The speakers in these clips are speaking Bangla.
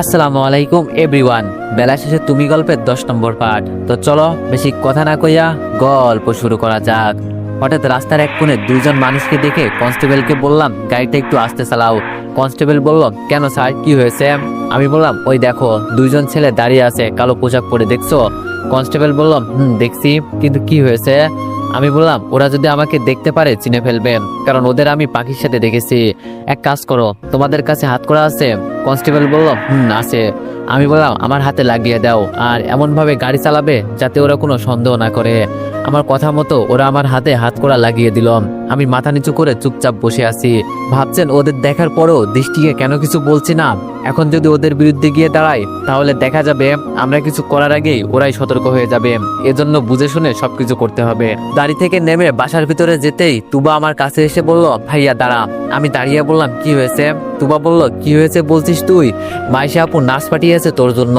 আসসালামু আলাইকুম, এভরিওয়ান। বেলা শেষে তুমি গল্পের দশ নম্বর পার্ট তো চলো, বেশি কথা না কইয়া গল্প শুরু করা যাক। হঠাৎ রাস্তার এক কোণে দুইজন মানুষকে দেখে কনস্টেবলকে বললাম, গাড়িটা একটু আস্তে চালাও। কনস্টেবল বলল, কেন স্যার, কি হয়েছে? আমি বললাম, ওই দেখো, দুইজন ছেলে দাঁড়িয়ে আছে, কালো পোশাক পরে, দেখছ? কনস্টেবল বললাম হুম, দেখছি, কিন্তু কি হয়েছে? আমি বললাম, ওরা যদি আমাকে দেখতে পারে, চিনে ফেলবে, কারণ ওদের আমি পাখির সাথে দেখেছি। এক কাজ করো, তোমাদের কাছে হাত করা আছে? কনস্টেবল বলল, হুম, আছে। আমি বললাম, আমার হাতে লাগিয়ে দাও আর এমনভাবে গাড়ি চালাবে যাতে ওরা কোনো সন্দেহ না করে। আমার কথা মতো ওরা আমার হাতে হাত করা লাগিয়ে দিল। আমি মাথা নিচু করে চুপচাপ বসে আছি। ভাবছেন ওদের দেখার পরও দৃষ্টিকে কেন কিছু বলছি না? এখন যদি ওদের বিরুদ্ধে গিয়ে দাঁড়াই, তাহলে দেখা যাবে আমরা কিছু করার আগেই ওরাই সতর্ক হয়ে যাবে। এজন্য বুঝে শুনে সবকিছু করতে হবে। গাড়ি থেকে নেমে বাসার ভিতরে যেতেই তুবা আমার কাছে এসে বলল, ভাইয়া, দাঁড়া। আমি দাঁড়িয়ে বললাম, কি হয়েছে? তুবা বলল, কি হয়েছে বলছিস তুই? মাইশা আপু নার্স পাঠিয়েছে তোর জন্য।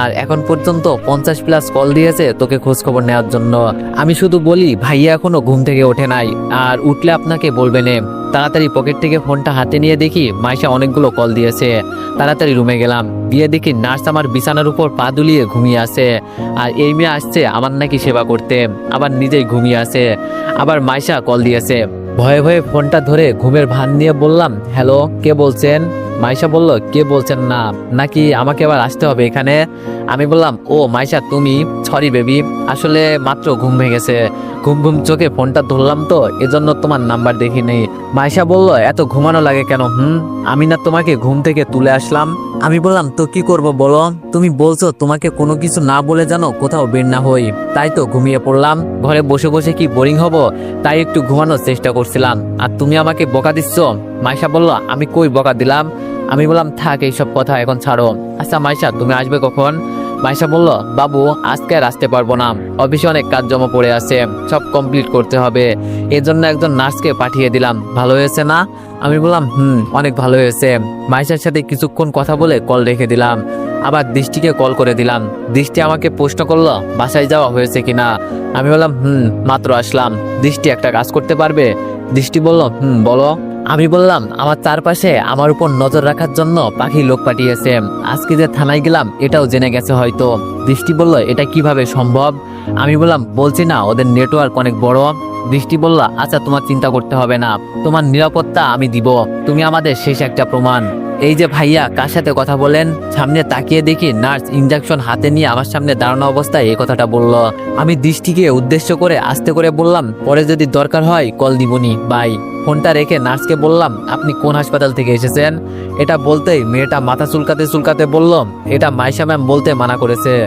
আর এখন পর্যন্ত পঞ্চাশ প্লাস কল দিয়েছে তোকে খোঁজ খবর নেওয়ার জন্য। আমি শুধু বলি, ভাইয়া এখনও ঘুম থেকে ওঠে নাই। আর উঠলে আপনাকে বলবে নে। তাড়াতাড়ি পকেট থেকে ফোনটা হাতে নিয়ে দেখি মাইশা অনেকগুলো কল দিয়েছে। তাড়াতাড়ি রুমে গেলাম। গিয়ে দেখি নার্স আমার বিছানার উপর পা দুলিয়ে ঘুমিয়ে আছে। আর এই মেয়ে আসছে আমার নাকি সেবা করতে। আবার নিজেই ঘুমিয়ে আছে। আবার মাইশা কল দিয়েছে। ভয়ে ভয়ে ফোনটা ধরে ঘুমের ভান নিয়ে বললাম হ্যালো কে বলছেন? মাইশা বলল, কে বলছেন না? নাকি আমাকে আবার আসতে হবে এখানে? আমি বললাম, ও মাইশা, তুমি? সরি বেবি আসলে মাত্র ঘুম ভেঙে গেছে। ঘুম ঘুম চোখে ফোনটা ধরলাম তো, এজন্য তোমার নাম্বার দেখিনি। মাইশা বলল, এত ঘুমানো লাগে কেন, হুম? আমি না তোমাকে ঘুম থেকে তুলে আসলাম। আমি বললাম, তো কি করব বলো? তুমি বলছো তোমাকে কোনো কিছু না বলে জানো কোথাও বের না হই। তাই তো ঘুমিয়ে পড়লাম। ঘরে বসে বসে কি বোরিং হব? তাই একটু ঘুমানোর চেষ্টা করছিলাম। আর তুমি আমাকে বকা দিচ্ছ? মাইশা বলল, আমি কই বকা দিলাম? আমি বললাম, থাক, এইসব কথা এখন ছাড়ো। আচ্ছা মাইশা, তুমি আসবে কখন? মাইশা বলল, বাবু, আজকে আর আসতে পারব না। অফিসে অনেক কাজ জমা পড়ে আছে। সব কমপ্লিট করতে হবে। এর জন্য একজন নার্সকে পাঠিয়ে দিলাম। ভালো হয়েছে না? আমি বললাম, হুম, অনেক ভালো হয়েছে। মাইশার সাথে কিছুক্ষণ কথা বলে কল রেখে দিলাম। আবার দৃষ্টিকে কল করে দিলাম। দৃষ্টি আমাকে প্রশ্ন করল, বাসায় যাওয়া হয়েছে কিনা? আমি বললাম, হুম, মাত্র আসলাম। দৃষ্টি একটা কাজ করতে পারবে? দৃষ্টি বলল, হুম, বলো। আমি বললাম, আমার চারপাশে আমার উপর নজর রাখার জন্য পাখি লোক পাঠিয়েছে। আজকে যে থানায় গেলাম, এটাও জেনে গেছে হয়তো। দৃষ্টি বলল, এটা কীভাবে সম্ভব? আমি বললাম, বলছি না, ওদের নেটওয়ার্ক অনেক বড়। দৃষ্টি বলল আচ্ছা তোমার চিন্তা করতে হবে না। তোমার নিরাপত্তা আমি দিব। তুমি আমাদের শেষ একটা প্রমাণ। এই যে ভাইয়া, কার সাথে কথা বলেন সামনে তাকিয়ে দেখি নার্স ইঞ্জেকশন হাতে নিয়ে আমার সামনে দাঁড়ানো অবস্থায় এই কথাটা বলল। আমি দৃষ্টিকে উদ্দেশ্য করে আস্তে করে বললাম, পরে যদি দরকার হয় কল দিবনি বাই ফোনটা রেখে নার্সকে বললাম, আপনি কোন হাসপাতাল থেকে এসেছেন? এটা বলতেই মেয়েটা মাথা চুলকাতে চুলকাতে বলল, এটা মাইশা ম্যাম বলতে মানা করেছে।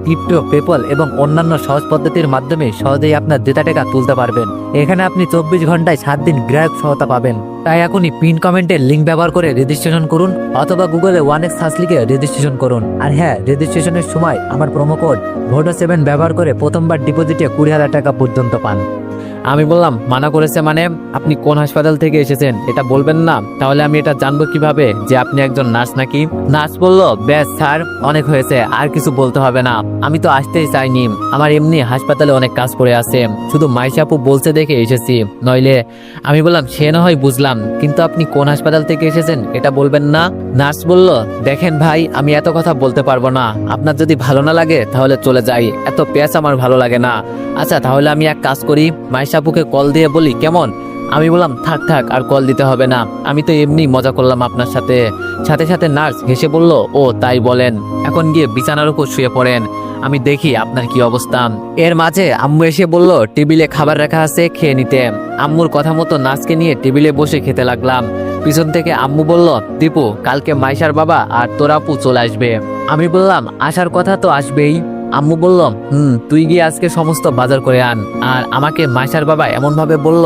ক্রিপ্টো, পেপল এবং অন্যান্য সহজ পদ্ধতির মাধ্যমে সহজেই আপনার ডেটা টাকা তুলতে পারবেন। এখানে আপনি চব্বিশ ঘন্টায় সাত দিন গ্রাহক সহায়তা পাবেন। তাই এখনই পিন কমেন্টের লিঙ্ক ব্যবহার করে রেজিস্ট্রেশন করুন অথবা গুগলে ওয়ান এক্স সার্চ লিখে রেজিস্ট্রেশন করুন। আর হ্যাঁ রেজিস্ট্রেশনের সময় আমার প্রোমো কোড ভোটো সেভেন ব্যবহার করে প্রথমবার ডিপোজিটে কুড়ি হাজার টাকা পর্যন্ত পান। আমি বললাম, মানা করেছে মানে আপনি কোন হাসপাতাল থেকে এসেছেন, এটা বলবেন না। তাহলে আমি এটা জানব কীভাবে যে আপনি একজন নার্স নাকি? নার্স বলল ব্যাস স্যার, অনেক হয়েছে, আর কিছু বলতে হবে না। আমি তো আসতেই চাইনি। আমার এমনি হাসপাতালে অনেক কাজ পড়ে আছে। শুধু মাইশাপু বলছে দেখে এসেছি। নইলে আমি বললাম, সে না হয় বুঝলাম, কিন্তু আপনি কোন হাসপাতাল থেকে এসেছেন, এটা বলবেন না? নার্স বলল, দেখেন ভাই, আমি এত কথা বলতে পারব না। আপনার যদি ভালো না লাগে, তাহলে চলে যাই। এত পেঁয়াজ আমার ভালো লাগে না। আচ্ছা তাহলে আমি এক কাজ করি। মাইশাপুকে কল দিয়ে বলি, কেমন? আমি বললাম, থাক থাক, আর কল দিতে হবে না। আমি তো এমনি মজা করলাম আপনার সাথে। সাথে সাথে নার্স হেসে বলল, ও, তাই বলেন। এখন গিয়ে বিছানার উপর শুয়ে পড়েন। আমি দেখি আপনার কি অবস্থা। এর মাঝে আম্মু এসে বলল, টেবিলে খাবার রাখা আছে, খেয়ে নিতে। আম্মুর কথা মতো নাচকে নিয়ে টেবিলে বসে খেতে লাগলাম। পিছন থেকে আম্মু বলল, দীপু, কালকে মাইশার বাবা আর তোর আপু চলে আসবে। আমি বললাম, আসার কথা তো আসবেই। আম্মু বলল, হুম, তুই গিয়ে আজকে সমস্ত বাজার করে আন। আর আমাকে মাইশার বাবা এমন ভাবে বলল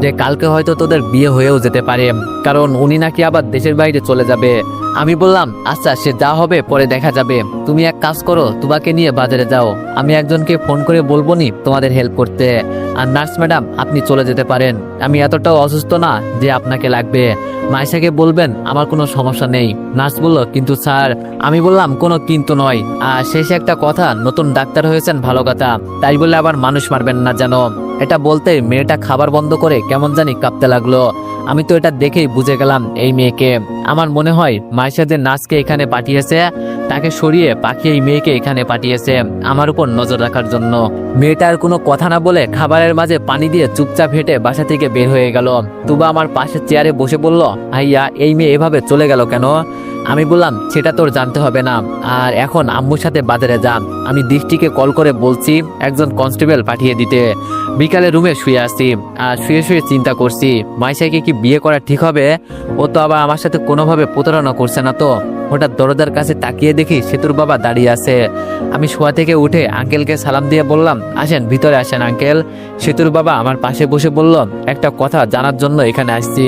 যে, কালকে হয়তো তোদের বিয়ে হয়েও যেতে পারে, কারণ উনি নাকি আবার দেশের বাইরে চলে যাবে। আমি বললাম আচ্ছা সে যা হবে পরে দেখা যাবে। তুমি এক কাজ করো, তোমাকে নিয়ে বাজারে যাও। আমি একজনকে ফোন করে বলব নি তোমাদের হেল্প করতে। আর নার্স ম্যাডাম, আপনি চলে যেতে পারেন। আমি এতটাও অসুস্থ না যে আপনাকে লাগবে। মাইশাকে বলবেন, আমার কোনো সমস্যা নেই। নার্স বলল, কিন্তু স্যার, আমি বললাম, কোনো কিন্তু নয়। আর শেষে একটা কথা, নতুন ডাক্তার হয়েছেন, ভালো কথা। তাই বলে আবার মানুষ মারবেন না যেন। এটা বলতে মেয়েটা খাবার বন্ধ করে কেমন জানি কাঁপতে লাগল। আমি তো এটা দেখেই বুঝে গেলাম এই মেয়েকে। আমার মনে হয় মাইশা যে নাচকে এখানে পাঠিয়েছে, তাকে সরিয়ে পাখি এই মেয়েকে এখানে পাঠিয়েছে আমার উপর নজর রাখার জন্য। মেয়েটার কোনো কথা না বলে খাবারের মাঝে পানি দিয়ে চুপচাপ হেঁটে বাসা থেকে বের হয়ে গেল। তুবা আমার পাশের চেয়ারে বসে বলল, ভাইয়া, এই মেয়ে এভাবে চলে গেল কেন? আমি বললাম, সেটা তোর জানতে হবে না। আর এখন আম্মুর সাথে বাজারে যান। আমি দৃষ্টিকে কল করে বলছি, একজন কনস্টেবল পাঠিয়ে দিতে। বিকালে রুমে শুয়ে আসছি আর শুয়ে শুয়ে চিন্তা করছি, মাইশাকে কি বিয়ে করা ঠিক হবে? ও তো আবার আমার সাথে কোনোভাবে প্রতারণা করছে না তো? হঠাৎ দরজার কাছে তাকিয়ে দেখি সেতুর বাবা দাঁড়িয়ে আছে। আমি শোয়া থেকে উঠে আঙ্কেলকে সালাম দিয়ে বললাম, আসেন, ভিতরে আসেন আঙ্কেল। সেতুর বাবা আমার পাশে বসে বলল, একটা কথা জানার জন্য এখানে আসছি।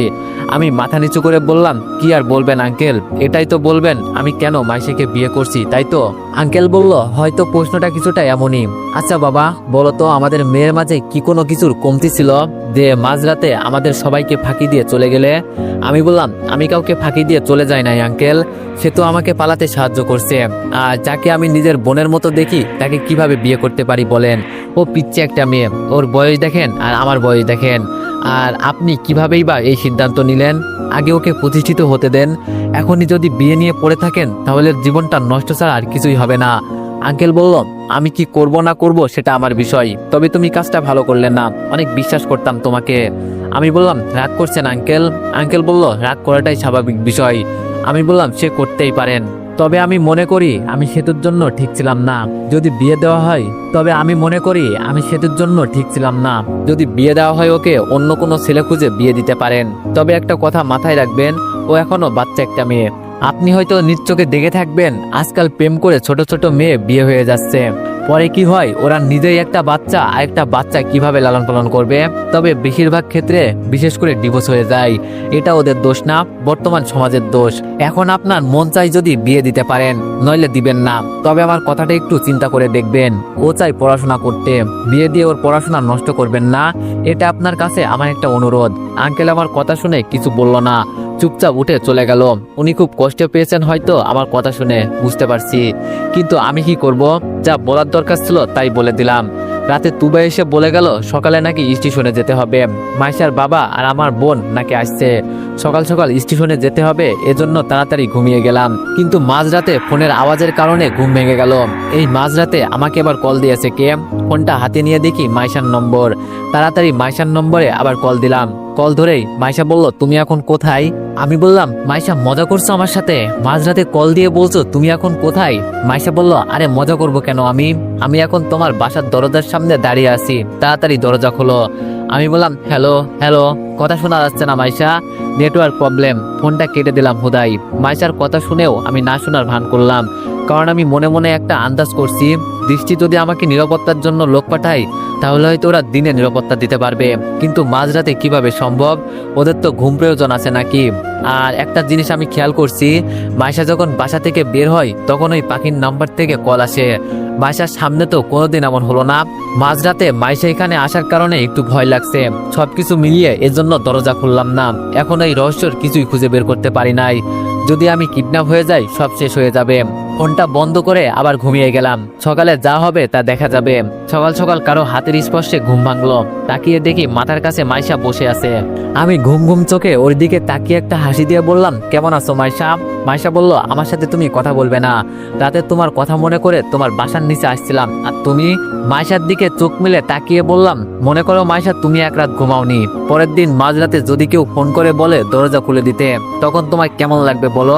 আমি মাথা নিচু করে বললাম, কি আর বলবেন আঙ্কেল? এটাই তো বলবেন, আমি কেন মাইশাকে বিয়ে করছি? তাই তো? আঙ্কেল বলল, হয়তো প্রশ্নটা কিছুটা এমনই। আচ্ছা বাবা, বলো তো, আমাদের মেয়ের মাঝে কি কোনো কিছুর কমতি ছিল? যে মাঝরাতে আমাদের সবাইকে ফাঁকি দিয়ে চলে গেলে? আমি বললাম, আমি কাউকে ফাঁকি দিয়ে চলে যাই নাই, আঙ্কেল। সে তো আমাকে পালাতে সাহায্য করছে। আর যাকে আমি নিজের বোনের মতো দেখি, তাকে কীভাবে বিয়ে করতে পারি বলেন? ও পিচ্ছে একটা মেয়ে। ওর বয়স দেখেন আর আমার বয়স দেখেন। আর আপনি কিভাবেই বা এই সিদ্ধান্ত নিলেন? আগে ওকে প্রতিষ্ঠিত হতে দেন। এখনই যদি বিয়ে নিয়ে পড়ে থাকেন, তাহলে জীবনটা নষ্ট ছাড়া আর কিছুই হবে না। আঙ্কেল বলল, আমি কি করব না করব সেটা আমার বিষয়। তবে তুমি কাজটা ভালো করলে না। অনেক বিশ্বাস করতাম তোমাকে। আমি বললাম, রাগ করছেন আঙ্কেল? আঙ্কেল বলল, রাগ করাটাই স্বাভাবিক বিষয়। আমি বললাম, সে করতেই পারেন। তবে আমি মনে করি আমি সেতুর জন্য ঠিক ছিলাম না। যদি বিয়ে দেওয়া হয়, তবে আমি মনে করি আমি সেতুর জন্য ঠিক ছিলাম না। যদি বিয়ে দেওয়া হয় ওকে, অন্য কোনো ছেলে খুঁজে বিয়ে দিতে পারেন। তবে একটা কথা মাথায় রাখবেন, ও এখনও বাচ্চা একটা মেয়ে। আপনি হয়তো নিশ্চোখে দেখে থাকবেন, আজকাল প্রেম করে ছোট ছোট মেয়ে বিয়ে হয়ে যাচ্ছে। পরে কি হয়, ওরা নিজেই একটা বাচ্চা আর একটা বাচ্চা কীভাবে লালন পালন করবে? তবে বেশিরভাগ ক্ষেত্রে বিশেষ করে ডিভোর্স হয়ে যায়। এটা ওদের দোষ না, বর্তমান সমাজের দোষ। এখন আপনার মন চাই যদি বিয়ে দিতে পারেন, নইলে দিবেন না। তবে আমার কথাটা একটু চিন্তা করে দেখবেন। ও চাই পড়াশোনা করতে। বিয়ে দিয়ে ওর পড়াশোনা নষ্ট করবেন না। এটা আপনার কাছে আমার একটা অনুরোধ। আঙ্কেল আমার কথা শুনে কিছু বলল না। চুপচাপ উঠে চলে গেল। উনি খুব কষ্ট পেয়েছেন হয়তো আমার কথা শুনে, বুঝতে পারছি। কিন্তু আমি কি করব? যা বলার দরকার ছিল তাই বলে দিলাম। রাতে তুবা এসে বলে গেল, সকালে নাকি স্টেশনে যেতে হবে। মাইশার বাবা আর আমার বোন নাকি আসছে। সকাল সকাল স্টেশনে যেতে হবে, এজন্য তাড়াতাড়ি ঘুমিয়ে গেলাম। কিন্তু মাঝরাতে ফোনের আওয়াজের কারণে ঘুম ভেঙে গেল। এই মাঝরাতে আমাকে আবার কল দিয়েছে কে? ফোনটা হাতে নিয়ে দেখি মাইশার নম্বর। তাড়াতাড়ি মাইশার নম্বরে আবার কল দিলাম। কল ধরেই মাইশা বলল, তুমি এখন কোথায়? আমি বললাম, মাইশা, মজা করছ আমার সাথে? মাঝরাতে কল দিয়ে বলছো, তুমি এখন কোথায়? মাইশা বলল, আরে, মজা করব কেন আমি? আমি এখন তোমার বাসার দরজার সামনে দাঁড়িয়ে আছি। তাড়াতাড়ি দরজা খোলো। আমি বললাম হ্যালো হ্যালো কথা শোনা যাচ্ছে না মাইশা। নেটওয়ার্ক প্রবলেম ফোনটা কেটে দিলাম হুদাই। মাইশার কথা শুনেও আমি না শোনার ভান করলাম। কারণ আমি মনে মনে একটা আন্দাজ করছি, দৃষ্টি যদি আমাকে নিরাপত্তার জন্য লোক পাঠায় তাহলে হয়তো ওরা দিনে নিরাপত্তা দিতে পারবে। কিন্তু মাঝরাতে কীভাবে সম্ভব? ওদের তো ঘুম প্রয়োজন আছে নাকি? আর একটা জিনিস আমি খেয়াল করছি, মাইশা যখন বাসা থেকে বের হয়, তখন ওই পাখির নাম্বার থেকে কল আসে। মাইশার সামনে তো কোনোদিন এমন হলো না। মাঝরাতে মাইশা এখানে আসার কারণে একটু ভয় লাগছে। সবকিছু মিলিয়ে এজন্য দরজা খুললাম না। এখন এই রহস্যর কিছুই খুঁজে বের করতে পারি নাই। যদি আমি কিডন্যাপ হয়ে যাই, সব শেষ হয়ে যাবে। ফোনটা বন্ধ করে আবার ঘুমিয়ে গেলাম। সকালে যা হবে তা দেখা যাবে। সকাল সকাল কারও হাতের স্পর্শে ঘুম ভাঙলো। তাকিয়ে দেখি মাথার কাছে মাইশা বসে আছে। আমি ঘুম ঘুম চোখে ওর দিকে তাকিয়ে একটা হাসি দিয়ে বললাম, কেমন আছো মাইশা? মাইশা বলল, আমার সাথে তুমি কথা বলবে না। রাতে তোমার কথা মনে করে তোমার বাসার নিচে আসছিলাম। আর তুমি মাইশার দিকে চোখ মিলে তাকিয়ে বললাম, মনে করো মাইশা, তুমি এক রাত ঘুমাওনি। পরের দিন মাঝরাতে যদি কেউ ফোন করে বলে দরজা খুলে দিতে, তখন তোমার কেমন লাগবে বলো?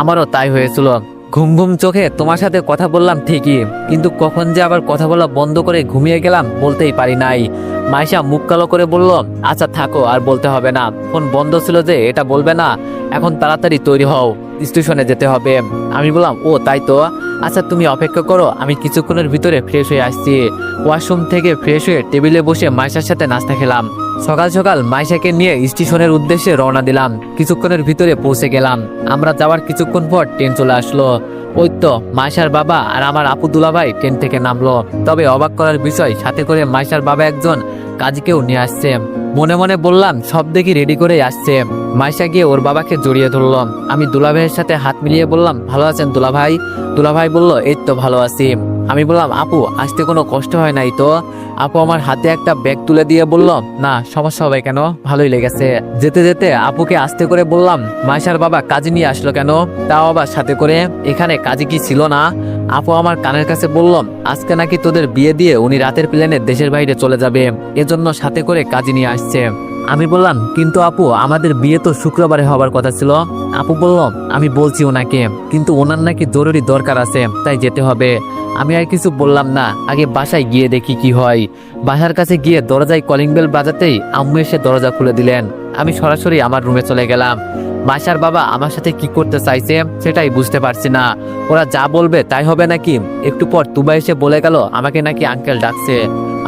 আমারও তাই হয়েছিল। ঘুম ঘুম চোখে তোমার সাথে কথা বললাম ঠিকই, কিন্তু কখন যে আবার কথা বলা বন্ধ করে ঘুমিয়ে গেলাম বলতেই পারি নাই। মাইশা মুখ কালো করে বলল আচ্ছা থাকো, আর বলতে হবে না। ফোন বন্ধ ছিল যে, এটা বলবে না। এখন তাড়াতাড়ি তৈরি হও, স্টেশনে যেতে হবে। আমি বললাম, ও, তাই তো? আচ্ছা তুমি অপেক্ষা করো, আমি কিছুক্ষণের ভিতরে ফ্রেশ হয়ে আসছি। ওয়াশরুম থেকে ফ্রেশ হয়ে টেবিলে বসে মাইশার সাথে নাস্তা খেলাম। সকাল সকাল মাইশাকে নিয়ে স্টেশনের উদ্দেশ্যে রওনা দিলাম। কিছুক্ষণের ভিতরে পৌঁছে গেলাম। আমরা যাওয়ার কিছুক্ষণ পর ট্রেন চলে আসলো। ওই তো, মাইশার বাবা আর আমার আপু দুলাভাই ট্রেন থেকে নামলো। তবে অবাক করার বিষয়, সাথে করে মাইশার বাবা একজন কাজীকেও নিয়ে আসছে। মনে মনে বললাম, সব দেখি রেডি করে আসছে। মাইশা গিয়ে ওর বাবাকে জড়িয়ে ধরলাম আমি দুলাভাইয়ের সাথে হাত মিলিয়ে বললাম, ভালো আছেন দুলাভাই? দুলাভাই বলল, এই তো ভালো আছি। আমি বললাম, আপু, আসতে কোনো কষ্ট হয় নাই তো? আপু আমার হাতে একটা ব্যাগ তুলে দিয়ে বলল, না, সমস্যা হবে কেন? ভালোই লেগেছে। যেতে যেতে আপুকে আসতে করে বললাম, মাইশার বাবা কাজে নিয়ে আসলো কেন? তাও আবার সাথে করে? এখানে কাজে কি ছিল না? আপু আমার কানের কাছে বলল, আজকে নাকি তোদের বিয়ে দিয়ে উনি রাতের প্লেনে দেশের বাইরে চলে যাবে। এজন্য সাথে করে কাজে নিয়ে আসছে। আমি বললাম, কিন্তু আপু, আমাদের বিয়ে তো শুক্রবারে হবার কথা ছিল। আপু বলল, আমি বলছি ওনাকে, কিন্তু ওনার নাকি জরুরি দরকার আছে, তাই যেতে হবে। আমি আর কিছু বললাম না। আগে বাসায় গিয়ে দেখি কি হয়। বাসার কাছে গিয়ে দরজায় কলিং বেল বাজাতেই আম্মু এসে দরজা খুলে দিলেন। আমি সরাসরি আমার রুমে চলে গেলাম। বাসার বাবা আমার সাথে কি করতে চাইছে সেটাই বুঝতে পারছি না। ওরা যা বলবে তাই হবে নাকি? একটু পর তুবা এসে বলে গেল, আমাকে নাকি আঙ্কেল ডাকছে।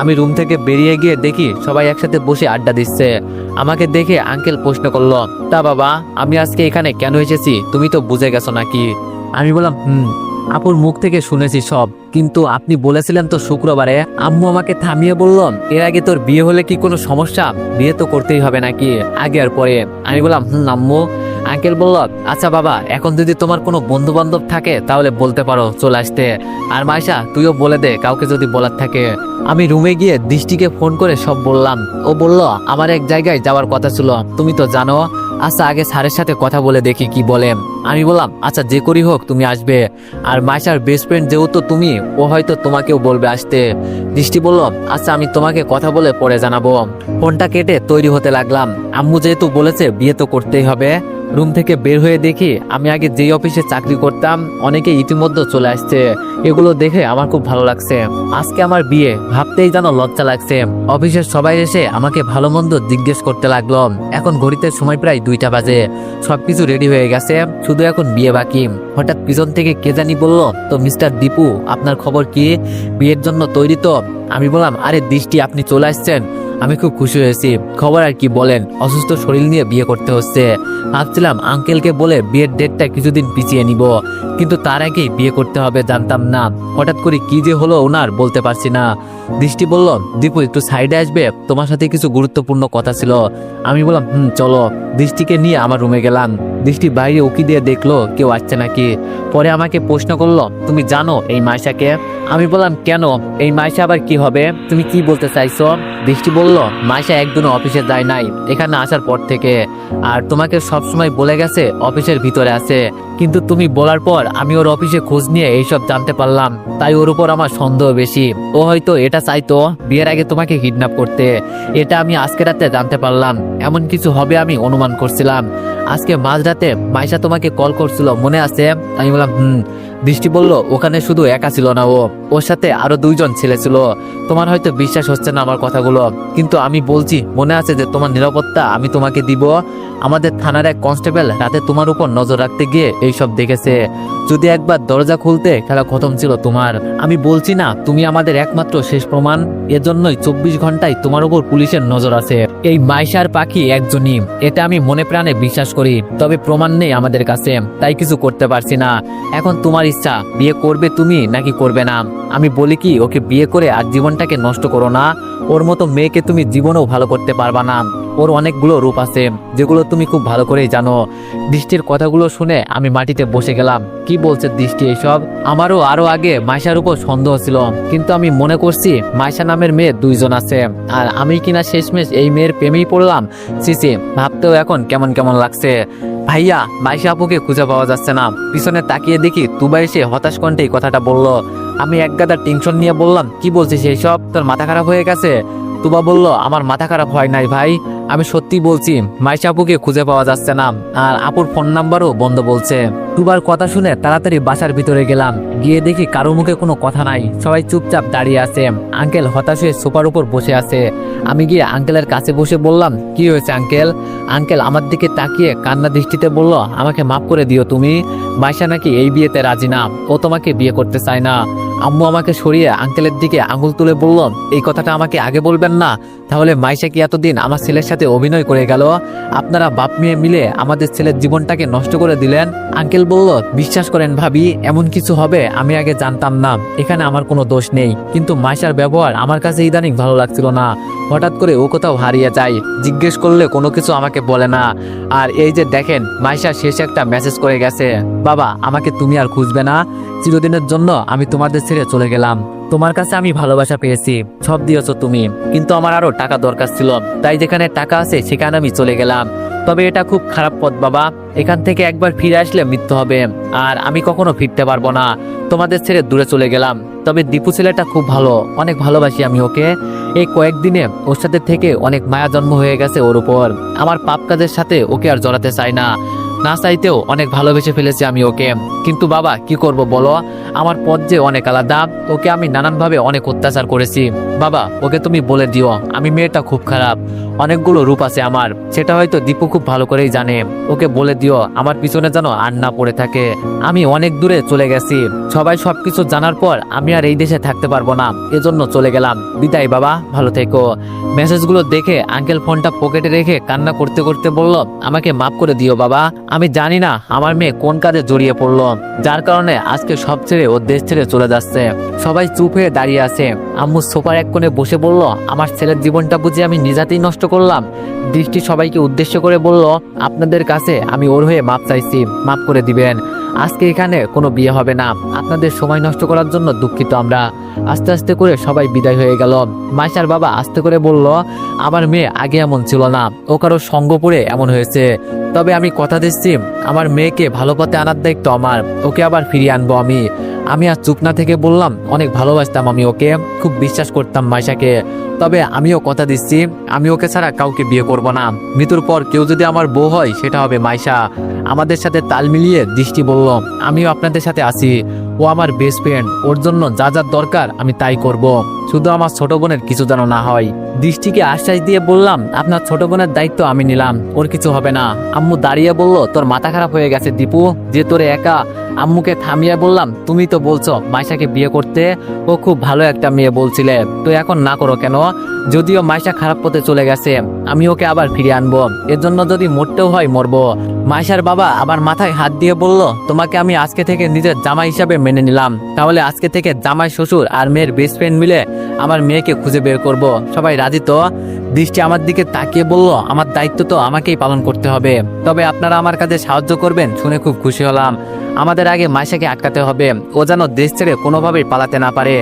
আমি রুম থেকে বেরিয়ে গিয়ে দেখি সবাই একসাথে বসে আড্ডা দিচ্ছে। আমাকে দেখে আঙ্কেল প্রশ্ন করল, তা বাবা, আমি আজকে এখানে কেন এসেছি? তুমি তো বুঝে গেছো নাকি? আমি বললাম, হুম। আপুর মুখ থেকে শুনেছি সব, কিন্তু আপনি বলেছিলেন তো শুক্রবারে। আম্মু আমাকে থামিয়ে বলল, এর আগে তোর বিয়ে হলে কি কোনো সমস্যা? বিয়ে তো করতেই হবে নাকি? আগে আর পরে। আমি বললাম, হুম, আম্মু। আঙ্কেল বলল আচ্ছা বাবা, এখন যদি তোমার কোনো বন্ধু বান্ধব থাকে, তাহলে বলতে পারো, চলে আসতে। আর মাইশা, তুইও বলে দে, কাউকে যদি বলার থাকে। আমি রুমে গিয়ে দৃষ্টিকে ফোন করে সব বললাম। ও বলল, আমার এক জায়গায় যাওয়ার কথা ছিল, তুমি তো জানো। আচ্ছা আগে স্যারের সাথে কথা বলে দেখি কি বলে। আমি বললাম আচ্ছা যে করি হোক, তুমি আসবে। আর মাইশার বেস্ট ফ্রেন্ড যেহেতু তুমি, ও হয়তো তোমাকেও বলবে আসতে। দৃষ্টি বলল আচ্ছা আমি তোমাকে কথা বলে পরে জানাব। ফোনটা কেটে তৈরি হতে লাগলাম। আম্মু যেহেতু বলেছে, বিয়ে তো করতেই হবে। রুম থেকে বের হয়ে দেখি আমি আগে যেই অফিসে চাকরি করতাম, অনেকে ইতিমধ্যে চলে আসছে। এগুলো দেখে আমার খুব ভালো লাগছে। আজকে আমার বিয়ে, ভাবতেই যেন লজ্জা লাগছে। অফিসের সবাই এসে আমাকে ভালো মন্দ জিজ্ঞেস করতে লাগল। এখন ঘড়িতে সময় প্রায় দুইটা বাজে। সবকিছু রেডি হয়ে গেছে। শুধু এখন বিয়ে বাকি। হঠাৎ পিছন থেকে কে জানি বলল, তো মিস্টার দীপু, আপনার খবর কি? বিয়ের জন্য তৈরি তো? আমি বললাম, আরে দৃষ্টি, আপনি চলে আসছেন। আমি খুব খুশি হয়েছি। খবর আর কি বলেন? অসুস্থ শরীর নিয়ে বিয়ে করতে হচ্ছে। ভাবছিলাম আঙ্কেলকে বলে বিয়ের ডেটটা কিছুদিন পিছিয়ে নিব, কিন্তু তার আগেই বিয়ে করতে হবে জানতাম না। হঠাৎ করে কি যে হলো ওনার বলতে পারছি না। দৃষ্টি বলল, দীপু, একটু সাইডে আসবে, তোমার সাথে কিছু গুরুত্বপূর্ণ কথা ছিল। আমি বললাম, হুম, চলো। দৃষ্টিকে নিয়ে আমার রুমে গেলাম। দৃষ্টি বাইরে উকি দিয়ে দেখল, কেউ আসছে নাকি? পরে আমাকে প্রশ্ন করল, তুমি জানো এই মাইশাকে? আমি বললাম, কেন? এই মাইশা আবার কি হবে? তুমি কি বলতে চাইছো? দৃষ্টি বলল, মাইশা একদিনও অফিসে যায় নাই, এখানে আসার পর থেকে। আর তোমাকে সবসময় বলে গেছে, অফিসের ভিতরে আছে। কিন্তু তুমি বলার পর আমি ওর অফিসে খোঁজ নিয়ে এইসব জানতে পারলাম। তাই ওর উপর আমার সন্দেহ বেশি। ও হয়তো এটা চাইতো, বিয়ের আগে তোমাকে কিডন্যাপ করতে। এটা আমি আজকে রাতে জানতে পারলাম। এমন কিছু হবে আমি অনুমান করছিলাম। আজকে মাঝরাতে মাইশা তোমাকে কল করছিল, মনে আছে? আমি বললাম, হুম। দৃষ্টি বলল, ওখানে শুধু একা ছিল না ও। ওর সাথে আরও দুইজন ছেলে ছিল। তোমার হয়তো বিশ্বাস হচ্ছে না আমার কথাগুলো। কিন্তু আমি বলছি, মনে আছে যে তোমার নিরাপত্তা আমি তোমাকে দিব। আমাদের থানার এক কনস্টেবল রাতে তোমার উপর নজর রাখতে গিয়ে এইসব দেখেছে। যদি একবার দরজা খুলতে খেলা খতম ছিল তোমার। আমি বলছি না, তুমি আমাদের একমাত্র শেষ প্রমাণ। এজন্যই চব্বিশ ঘন্টায় তোমার উপর পুলিশের নজর আছে। এই মাইশার পাখি একজনই। এটা আমি মনে প্রাণে বিশ্বাস করি। তবে প্রমাণ নেই আমাদের কাছে। তাই কিছু করতে পারছি না। এখন তোমার ইচ্ছা, বিয়ে করবে তুমি নাকি করবে না? আমি বলি কি, ওকে বিয়ে করে আর জীবনটাকে নষ্ট করো না। ওর মতো মেয়েকে তুমি জীবনেও ভালো করতে পারবা না। ওর অনেকগুলো রূপ আছে, যেগুলো তুমি খুব ভালো করেই জানো। দৃষ্টির কথাগুলো শুনে আমি মাটিতে বসে গেলাম। কি বলছে দৃষ্টি এসব? আমারও আরও আগে মাইশার উপর সন্দেহ ছিল, কিন্তু আমি মনে করছি মাইশা নামের মেয়ে দুইজন আছে। আর আমি কিনা শেষমেশ এই মেয়ের প্রেমেই পড়লাম সিসি ভাবতেও এখন কেমন কেমন লাগছে। ভাইয়া, মাইশা আপুকে খুঁজে পাওয়া যাচ্ছে না। পিছনে তাকিয়ে দেখি তুবা এসে হতাশ কণ্ঠে কথাটা বলল, আমি এক গাদা টেনশন নিয়ে বললাম, কি বলছিস এইসব তোর মাথা খারাপ হয়ে গেছে? তুবা বলল, আমার মাথা খারাপ হয় নাই ভাই। আমি সত্যি বলছি, মাইশা আপুকে খুঁজে পাওয়া যাচ্ছে না। আর আপুর ফোন নাম্বারও বন্ধ বলছে। দুবার কথা শুনে তাড়াতাড়ি বাসার ভিতরে গেলাম। গিয়ে দেখি কারও মুখে কোনো কথা নাই। সবাই চুপচাপ দাঁড়িয়ে আছে। আঙ্কেল হতাশ হয়ে সোফার উপর বসে আছে। আমি গিয়ে আঙ্কেলের কাছে বসে বললাম, কি হয়েছে আঙ্কেল? আঙ্কেল আমার দিকে তাকিয়ে কান্না দৃষ্টিতে বলল, আমাকে মাফ করে দিও তুমি। মাইশা নাকি এই বিয়েতে রাজি না। ও তোমাকে বিয়ে করতে চায় না। আম্মু আমাকে সরিয়ে আঙ্কেলের দিকে আঙুল তুলে বলল, এই কথাটা আমাকে আগে বলবেন না। তাহলে মাইশা কি এতদিন আমার ছেলের সাথে অভিনয় করে গেল? আপনারা বাপ মেয়ে মিলে আমাদের ছেলের জীবনটাকে নষ্ট করে দিলেন? আঙ্কেল বলল, বিশ্বাস করেন ভাবি, এমন কিছু হবে আমি আগে জানতাম না। এখানে আমার কোনো দোষ নেই। কিন্তু মাইশার ব্যবহার আমার কাছে ইদানিং ভালো লাগছিল না। হঠাৎ করে ও কোথাও হারিয়ে যায়। জিজ্ঞেস করলে কোনো কিছু আমাকে বলে না। আর এই যে দেখেন, মাইশা শেষে একটা মেসেজ করে গেছে, বাবা, আমাকে তুমি আর খুঁজবে না। চিরদিনের জন্য আমি তোমাদের ছেড়ে চলে গেলাম। তোমার কাছে আমি ভালোবাসা পেয়েছি, সব দিয়েছ তুমি, কিন্তু আমার আরও টাকা দরকার ছিল, তাই যেখানে টাকা আছে সেখানে আমি চলে গেলাম। তবে এটা খুব খারাপ পথ, বাবা। এখান থেকে একবার ফিরে আসলে মৃত্যু হবে, আর আমি কখনো ফিরতে পারব না। তোমাদের ছেড়ে দূরে চলে গেলাম। তবে দীপু ছেলেটা খুব ভালো, অনেক ভালোবাসি আমি ওকে। এই কয়েকদিনে ওর সাথে থেকে অনেক মায়া জন্ম হয়ে গেছে ওর উপর। আমার পাপ কাজের সাথে ওকে আর জড়াতে চাই না। না চাইতেও অনেক ভালোবেসে ফেলেছি আমি ওকে। কিন্তু বাবা, কি করব বলো? আমার পথ যে অনেক আলাদা, ওকে আমি নানানভাবে অনেক অত্যাচার করেছি। বাবা, ওকে তুমি বলে দিও, আমি মেয়েটা খুব খারাপ। অনেকগুলো রূপ আছে আমার, সেটা হয়তো দীপু খুব ভালো করেই জানে। ওকে বলে দিও, আমার পিছনে যেন আর না পড়ে থাকে। আমি অনেক দূরে চলে গেছি। সবাই সবকিছু জানার পর আমি আর এই দেশে থাকতে পারব না। এজন্য চলে গেলাম। বিদায় বাবা, ভালো থেকো। মেসেজগুলো দেখে আঙ্কেল ফোনটা পকেটে রেখে কান্না করতে করতে বলল, আমাকে মাফ করে দিও বাবা। আমি জানি না আমার মেয়ে কোন কাজে জড়িয়ে পড়ল। যার কারণে আজকে সব ছেড়ে ও দেশ ছেড়ে চলে যাচ্ছে। সবাই চুপ হয়ে দাঁড়িয়ে আছে। আম্মু সোফার এক কোণে বসে বলল, আমার ছেলের জীবনটা বুঝে আমি নিজাতেই নষ্ট করলাম। দৃষ্টি সবাইকে উদ্দেশ্য করে বলল, আপনাদের কাছে আমি ওর হয়ে মাপ চাইছি। মাপ করে দিবেন। আজকে এখানে কোনো বিয়ে হবে না। আপনাদের সময় নষ্ট করার জন্য দুঃখিত আমরা। আস্তে আস্তে করে সবাই বিদায় হয়ে গেল। মাইশার বাবা আস্তে করে বলল, আমার মেয়ে আগে এমন ছিল না। ও কারও সঙ্গ পড়ে এমন হয়েছে। তবে আমি কথা দিচ্ছি, আমার মেয়েকে ভালো পথে আনার দায়িত্ব আমার। ওকে আবার ফিরিয়ে আনব আমি। আমি আর চুপ না থেকে বললাম, অনেক ভালোবাসতাম আমি ওকে। খুব বিশ্বাস করতাম মাইশাকে। তবে আমিও কথা দিচ্ছি, আমি ওকে ছাড়া কাউকে বিয়ে করব না। মৃত্যুর পর কেউ যদি আমার বউ হয়, সেটা হবে মাইশা। আমাদের সাথে তাল মিলিয়ে দৃষ্টি বলল, আমিও আপনাদের সাথে আছি। ও আমার বেস্ট ফ্রেন্ড ওর জন্য যা যা দরকার আমি তাই করব। শুধু আমার ছোট বোনের কিছু যেন না হয়। দৃষ্টিকে আশ্বাস দিয়ে বললাম, আপনার ছোট বোনের দায়িত্ব আমি নিলাম, ওর কিছু হবে না। আম্মু দাঁড়িয়ে বলল, তোর মাথা খারাপ হয়ে গেছে দীপু, যে তোরে একা আম্মুকে থামিয়ে বললাম, তুমি তো বলছো মাইশাকে বিয়ে করতে। ও খুব ভালো একটা মেয়ে বলছিলে। তো এখন না করো কেন? যদিও মাইশা খারাপ পথে চলে গেছে, আমি ওকে আবার ফিরিয়ে আনব। এর জন্য যদি মরতেও হয় মরবো। মাইশার বাবা আবার মাথায় হাত দিয়ে বলল, তোমাকে আমি আজকে থেকে নিজের জামাই হিসাবে মেনে নিলাম। তাহলে আজকে থেকে জামাই, শ্বশুর আর মেয়ের বেস্ট ফ্রেন্ড মিলে আমার মেয়েকে খুঁজে বের করব। সবাই রাজি তো? দৃষ্টি আমার দিকে তাকিয়ে বলল, আমার দায়িত্ব তো আমাকেই পালন করতে হবে। তবে আপনারা আমার কাছে সাহায্য করবেন, শুনে খুব খুশি হলাম। আমাদের আগে মাইশাকে আটকাতে হবে। ও যেন দেশ ছেড়ে কোনোভাবেই পালাতে না পারে।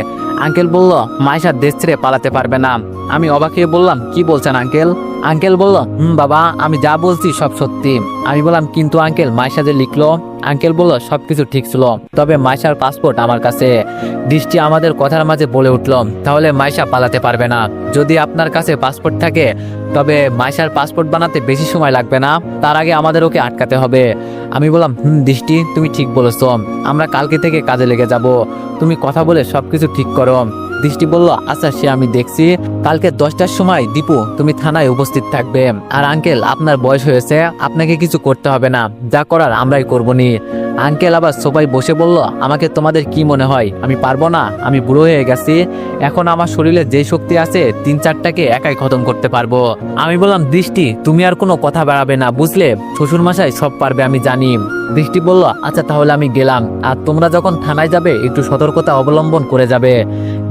আঙ্কেল বলল মাইশা দেশ ছেড়ে পালাতে পারবে না। আমি অবাক হয়ে বললাম, কি বলছেন আঙ্কেল? আঙ্কেল বলল, হুম বাবা, আমি যা বলছি সব সত্যি। আমি বললাম, কিন্তু আঙ্কেল মাইশা যে লিখলো আঙ্কেল বলল, সবকিছু ঠিক ছিল। তবে মাইশার পাসপোর্ট আমার কাছে। দৃষ্টি আমাদের কথার মাঝে বলে উঠল, তাহলে মাইশা পালাতে পারবে না। যদি আপনার কাছে পাসপোর্ট থাকে, তবে মাইশার পাসপোর্ট বানাতে বেশি সময় লাগবে না। তার আগে আমাদের ওকে আটকাতে হবে। আমি বললাম, হুম, দৃষ্টি, তুমি ঠিক বলেছ। আমরা কালকে থেকে কাজে লেগে যাব। তুমি কথা বলে সবকিছু ঠিক করো। দৃষ্টি বলল আচ্ছা সে আমি দেখছি। কালকে দশটার সময় দীপু, তুমি থানায় উপস্থিত থাকবে। আর আঙ্কেল, আপনার বয়স হয়েছে, আপনাকে কিছু করতে হবে না। যা করার আমরাই করব নি। আঙ্কেল আবার সবাই বসে বলল, আমাকে তোমাদের কি মনে হয়? আমি পারব না? আমি বুড়ো হয়ে গেছি। এখন আমার শরীরে যে শক্তি আছে, তিন চারটাকে একাই খতম করতে পারব। আমি বললাম, দৃষ্টি, তুমি আর কোনো কথা বাড়াবে না। বুঝলে? শ্বশুর মশাই সব পারবে, আমি জানি। দৃষ্টি বলল আচ্ছা তাহলে আমি গেলাম। আর তোমরা যখন থানায় যাবে, একটু সতর্কতা অবলম্বন করে যাবে।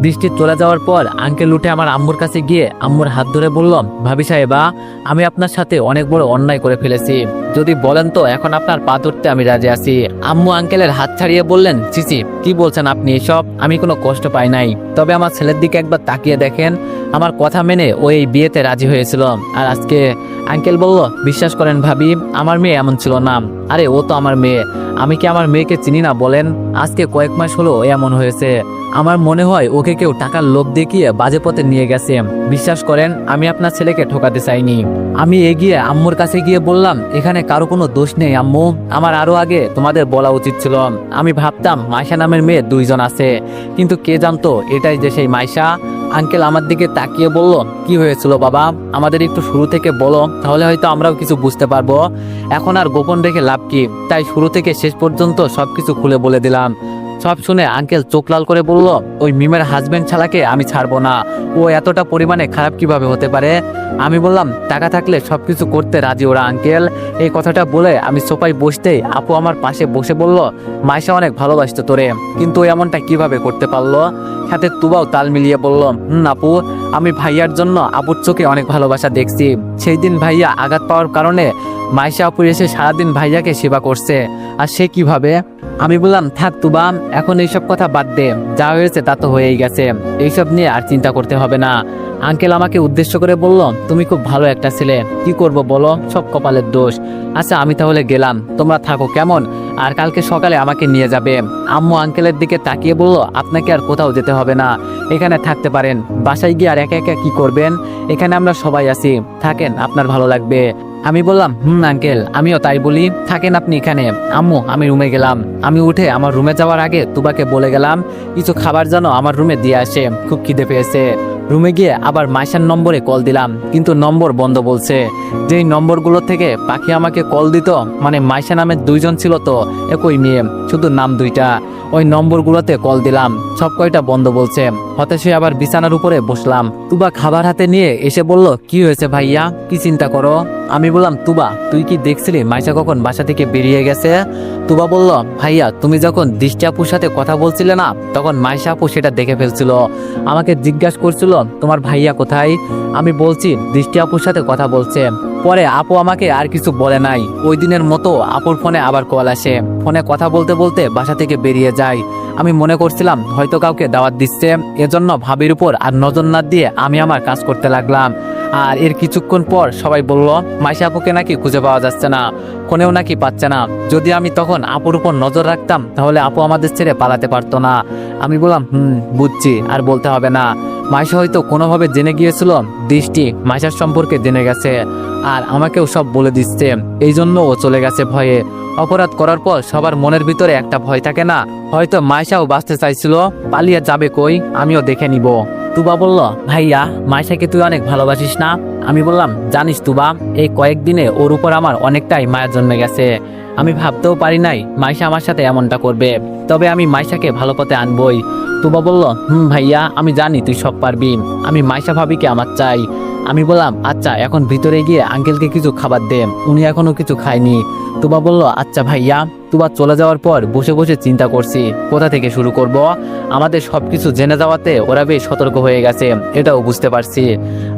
দৃষ্টি চলে যাওয়ার পর আঙ্কেল উঠে আমার আম্মুর কাছে গিয়ে আম্মুর হাত ধরে বললাম ভাবি সাহেবা, আমি আপনার সাথে অনেক বড় অন্যায় করে ফেলেছি। যদি বলেন তো, এখন আপনার পা ধরতে আমি রাজি আছি। আম্মু আঙ্কেলের হাত ছাড়িয়ে বললেন চিচি কি বলছেন আপনি এসব? আমি কোনো কষ্ট পাই নাই। তবে আমার ছেলের দিকে একবার তাকিয়ে দেখেন। আমার কথা মেনে ও এই বিয়েতে রাজি হয়েছিল। আর আজকে আঙ্কেল বলল, বিশ্বাস করেন ভাবি, আমার মেয়ে এমন ছিল না। আরে, ও তো আমার মেয়ে। আমি কি আমার মেয়েকে চিনি না বলেন? আজকে কয়েক মাস হলো এমন হয়েছে। আমার মনে হয় ওকে কেউ টাকার লোভ দেখিয়ে বাজে পথে নিয়ে গেছে। বিশ্বাস করেন, আমি আপনার ছেলেকে ঠকাতে চাইনি। আমি এগিয়ে আম্মুর কাছে গিয়ে বললাম, এখানে কারও কোনো দোষ নেই, আম্মু। আমার আরও আগে তোমাদের বলা উচিত ছিল। আমি ভাবতাম, মাইশা নামের মেয়ে দুইজন আছে। কিন্তু কে জানতো, এটাই যে সেই মাইশা। আঙ্কেল আমার দিকে তাকিয়ে বলল, কি হয়েছিল বাবা? আমাদের একটু শুরু থেকে বলো, তাহলে হয়তো আমরাও কিছু বুঝতে পারব। এখন আর গোপন রেখে লাভ কি? তাই শুরু থেকে শেষ পর্যন্ত সবকিছু খুলে বলে দিলাম। সব শুনে আঙ্কেল চোখ লাল করে বলল, ওই মিমের হাজবেন্ড ছাড়াকে আমি ছাড়বো না। ও এতটা পরিমাণে খারাপ কীভাবে হতে পারে? আমি বললাম, টাকা থাকলে সবকিছু করতে রাজি ওরা, আঙ্কেল। এই কথাটা বলে আমি সোফায় বসতেই আপু আমার পাশে বসে বলল, মাইশা অনেক ভালোবাসতো তোরে, কিন্তু এমনটা কীভাবে করতে পারল? সাথে তুবাও তাল মিলিয়ে বলল, হুম, আপু, আমি ভাইয়ার জন্য আপুর চোখে অনেক ভালোবাসা দেখছি। সেই দিন ভাইয়া আঘাত পাওয়ার কারণে মাইশা আপু এসে সারাদিন ভাইয়াকে সেবা করছে। আর সে কীভাবে? আমি বললাম, থাক তুবা, এখন এইসব কথা বাদ দে, যা হয়েছে তা তো হয়েই গেছে, এইসব নিয়ে আর চিন্তা করতে হবে না। আঙ্কেল আমাকে উদ্দেশ্য করে বলল, তুমি খুব ভালো একটা ছেলে, কি করব বলো, সব কপালের দোষ। আচ্ছা আমি তাহলে গেলাম, তোমরা থাকো কেমন, আর কালকে সকালে আমাকে নিয়ে যাবে। আম্মু আঙ্কেলের দিকে তাকিয়ে বলল, আপনাকে আর কোথাও যেতে হবে না, এখানে থাকতে পারেন, বাসায় গিয়ে আর একা একা কি করবেন? এখানে আমরা সবাই আছি, থাকেন, আপনার ভালো লাগবে। আমি বললাম, হুম, আঙ্কেল, আমিও তাই বলি। থাকেন আপনি এখানে। আম্মু, আমি রুমে গেলাম। আমি উঠে আমার রুমে যাওয়ার আগে তুবাকে বলে গেলাম, কিছু খাবার যেন আমার রুমে দিয়ে আসে। খুব খিদে পেয়েছে। রুমে গিয়ে আবার মাইশার নম্বরে কল দিলাম, কিন্তু নম্বর বন্ধ বলছে। যেই নম্বরগুলো থেকে পাখি আমাকে কল দিত মানে মাইশা নামের দুইজন ছিল তো, একই মেয়ে, শুধু নাম দুইটা, ওই নম্বরগুলোতে কল দিলাম, সব কয়টা বন্ধ বলছে। হতাশে আবার বিছানার উপরে বসলাম। তুবা খাবার হাতে নিয়ে এসে বলল, কি হয়েছে ভাইয়া? কি চিন্তা করো? আমি বললাম, তুবা, তুই কি দেখছিলি মাইশা কখন বাসা থেকে বেরিয়ে গেছে? তুবা বলল, ভাইয়া, তুমি যখন দৃষ্টি আপুর সাথে কথা বলছিলে না, তখন মাইশা আপু সেটা দেখে ফেলছিল। আমাকে জিজ্ঞাসা করছিল, তোমার ভাইয়া কোথায়? আমি বলছি, দৃষ্টি আপুর সাথে কথা বলছে। পরে আপু আমাকে আর কিছু বলে নাই। ওই দিনের মতো আপুর ফোনে আবার কল আসে। ফোনে কথা বলতে বলতে বাসা থেকে বেরিয়ে যায়। আমি মনে করছিলাম, হয়তো কাউকে দাওয়াত দিচ্ছে। এজন্য ভাবির উপর আর নজর না দিয়ে আমি আমার কাজ করতে লাগলাম। আর এর কিছুক্ষণ পর সবাই বলল, মাইশা আপুকে নাকি খুঁজে পাওয়া যাচ্ছে না, কোনেও নাকি পাচ্ছে না। যদি আমি তখন আপুর উপর নজর রাখতাম, তাহলে আপু আমাদের ছেড়ে পালাতে পারতো না। আমি বললাম, হুম, বুঝছি, আর বলতে হবে না। মাইশা হয়তো কোনোভাবে জেনে গিয়েছিল, দৃষ্টি মাইশার সম্পর্কে জেনে গেছে, আর আমাকেও সব বলে দিচ্ছে। এই জন্য ও চলে গেছে ভয়ে। অপরাধ করার পর সবার মনের ভিতরে একটা ভয় থাকে না। হয়তো মাইশাও বাঁচতে চাইছিল, পালিয়ে যাবে কই, আমিও দেখে নিব। তুবা বলল, ভাইয়া, মাইশাকে তুই অনেক ভালোবাসিস না? আমি বললাম, জানিস তুবা, এই কয়েকদিনে ওর উপর আমার অনেকটাই মায়া জন্মে গেছে। আমি ভাবতেও পারি নাই মাইশা আমার সাথে এমনটা করবে। তবে আমি মাইশাকে ভালো পথে আনবই। তুবা বলল, হুম ভাইয়া, আমি জানি তুই সব পারবি। আমি মাইশা ভাবিকে আমার চাই। আমি বললাম আচ্ছা এখন ভিতরে গিয়ে আঙ্কেলকে কিছু খাবার দে। উনি এখনও কিছু খায়নি। তুবা বলল আচ্ছা ভাইয়া। তুবা চলে যাওয়ার পর বসে বসে চিন্তা করছি, কোথা থেকে শুরু করব? আমাদের সবকিছু জেনে যাওয়াতে ওরা বেশ সতর্ক হয়ে গেছে, এটাও বুঝতে পারছি।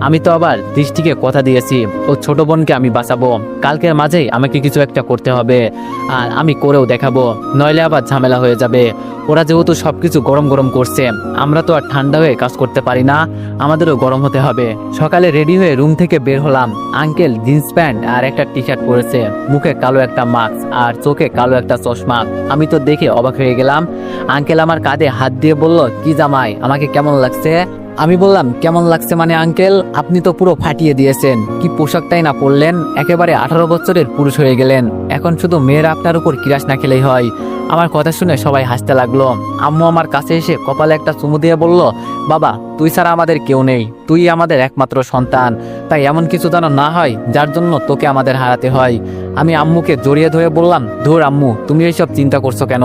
আমি তো আবার দৃষ্টিকে কথা দিয়েছি, ও ছোট বোনকে আমি বাঁচাবো, কালকের মাঝেই আমাকে কিছু একটা করতে হবে, আর আমি করেও দেখাবো, নইলে আবার ঝামেলা হয়ে যাবে। ওরা যেহেতু সবকিছু গরম গরম করছে, আমরা তো আর ঠান্ডা হয়ে কাজ করতে পারি না, আমাদেরও গরম হতে হবে। সকালে রেডি হয়ে রুম থেকে বের হলাম, আঙ্কেল জিন্স প্যান্ট আর একটা টি শার্ট পরেছে, মুখে কালো একটা মাস্ক আর চোখে কালো একটা চশমা। আমি তো দেখে অবাক হয়ে গেলাম। আঙ্কেল আমার কাঁধে হাত দিয়ে বলল, কি জামাই, আমাকে কেমন লাগছে? আমি বললাম, কেমন লাগছে মানে আঙ্কেল, আপনি তো পুরো ফাটিয়ে দিয়েছেন। কি পোশাকটাই না পরলেন, একেবারে আঠারো বছরের পুরুষ হয়ে গেলেন। এখন শুধু মেয়েরা আপনার উপর কিরাস না খেলেই হয়। আমার কথা শুনে সবাই হাসতে লাগল। আম্মু আমার কাছে এসে কপালে একটা চুমু দিয়ে বলল, বাবা, তুই ছাড়া আমাদের কেউ নেই। তুই আমাদের একমাত্র সন্তান। তাই এমন কিছু যেন না হয়, যার জন্য তোকে আমাদের হারাতে হয়। আমি আম্মুকে জড়িয়ে ধরে বললাম, ধর আম্মু, তুমি এইসব চিন্তা করছ কেন?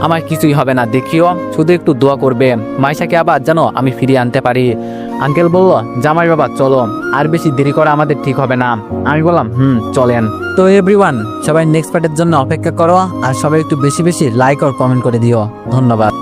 আমার কিছুই হবে না। দেখিও, শুধু একটু দোয়া করবে। মাইশাকে আবার যেন আমি ফিরিয়ে আনতে পারি। আঙ্কেল বলল, জামাই বাবা, চলো। আর বেশি দেরি করা আমাদের ঠিক হবে না। আমি বললাম, হুম, চলেন। তো এভরিওয়ান সবাই নেক্সট পার্টের জন্য অপেক্ষা করো আর সবাই একটু বেশি বেশি লাইক আর কমেন্ট করে দিও। ধন্যবাদ।